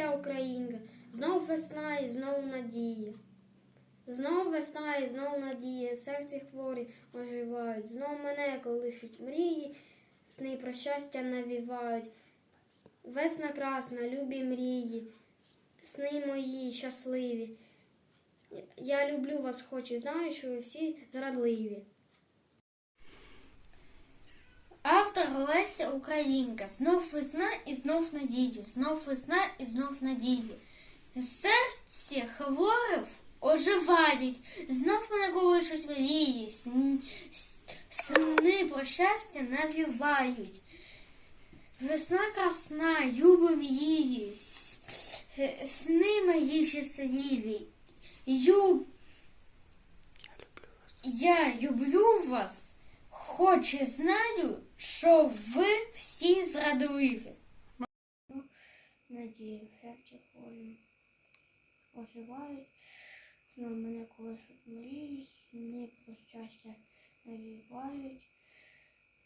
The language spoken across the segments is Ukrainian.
Леся Українка, знов весна і знов надія. Знов весна і знов надія, серці хворі оживають, знов мене колишуть мрії, сни про щастя навівають. Весна красна, любі мрії, сни мої щасливі. Я люблю вас, хоч і знаю, що ви всі зрадливі. Леся Українка. Знов весна і знов надії, знов весна і знов надії. Серці хворих оживають, знов мене колишуть мрії, сни про щастя навівають. Весна красна, любим її, сни мої щасливі. Ю... Я люблю вас, хоч і знаю, що ви всі зрадливі. Надію, серці хворі оживають, знов мене колишуть мрії, сни про щастя навівають.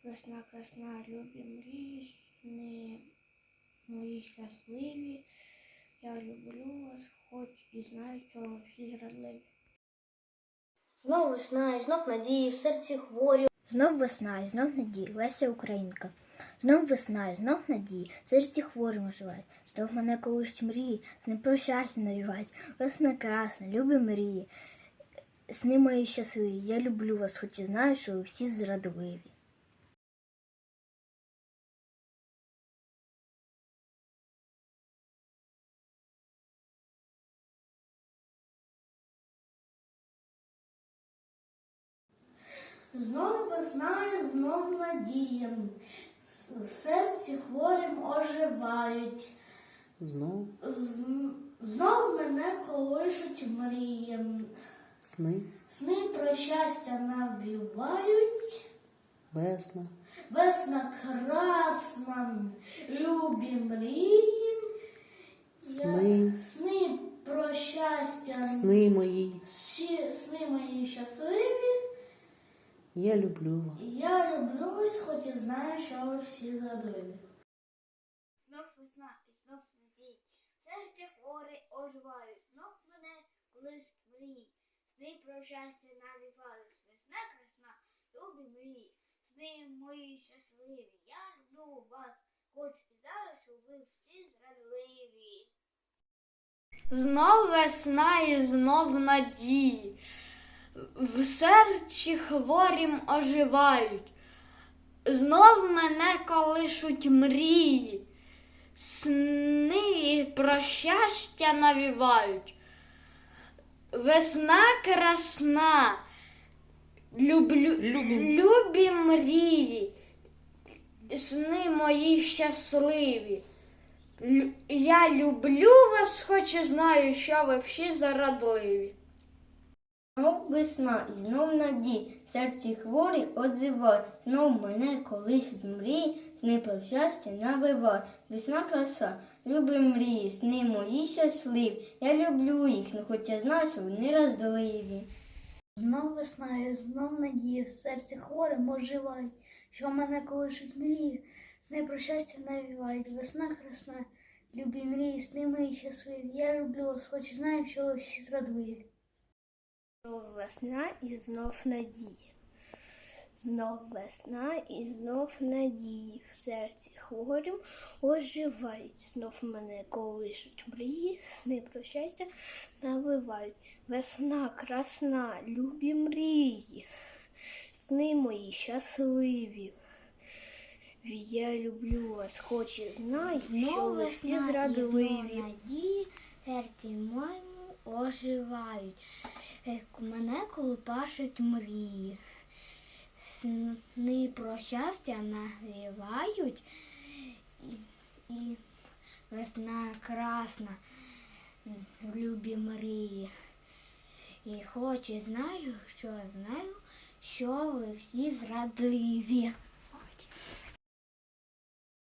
Весна красна, любі мрії, сни мої щасливі. Я люблю вас, хоч і знаю, що всі зрадливі. Знов весна і знов надії, в серці хворі. Знов весна і знов надії, Леся Українка. Знов весна і знов надії, серці хворим оживають. Знов мене колись мрії, сни про щастя навівають. Весна красна, любі мрії. Сни мої щасливі, я люблю вас, хоч і знаю, що ви всі зрадливі. Знов весна і знов надія. В серці хворим оживають. Знов Знов мене колишуть мрії. сни, Сни про щастя навівають. весна, Весна красна, любі мрії. Сни. Я- Сни про щастя. сни мої, Щі- Сни мої щасливі. Я люблю вас. Я люблю вас, хоч і знаю, що ви всі зрадливі. Знов весна і знов надії, серця хворі оживають, знов мене колись мрії, сни про щастя навівають, весна красна, любі мрії, сни мої щасливі, я люблю вас, хоч і знаю, що ви всі зрадливі. Знов весна і знов надії. В серці хворім оживають. Знов мене колишуть мрії. Сни про щастя навівають. Весна красна. Люблю, любі мрії. Сни мої щасливі. Я люблю вас, хоч і знаю, що ви всі зарадливі. Знов весна і знов надій, серці хворі озивай, знов мене колишуть мрії, сни про щастя навивай. Весна краса, люби мрії, сни мої щасливі. Я люблю їх, ну хоч я знаю, що вони роздливі. Знов весна і знов надії, в серці хворим оживають, що мене колишуть мрії, сни про щастя навівають. Весна красна, любі мрії, сни мої щасливі. Я люблю вас, хоч знаю, що ви всі зрадливі. Знов весна і знов надія. Знов весна і знов надії. В серці хворим оживають. Знов мене колишуть мрії, сни про щастя навивають. Весна красна, любі мрії. Сни мої щасливі. Я люблю вас, хоч і знаю, що ви всі зрадливі. Серці моєму оживають. Е, Мене колупашуть мрії. Сни про щастя навівають. І, і весна красна, любі мрії. І хоч і знаю, що знаю, що ви всі зрадливі.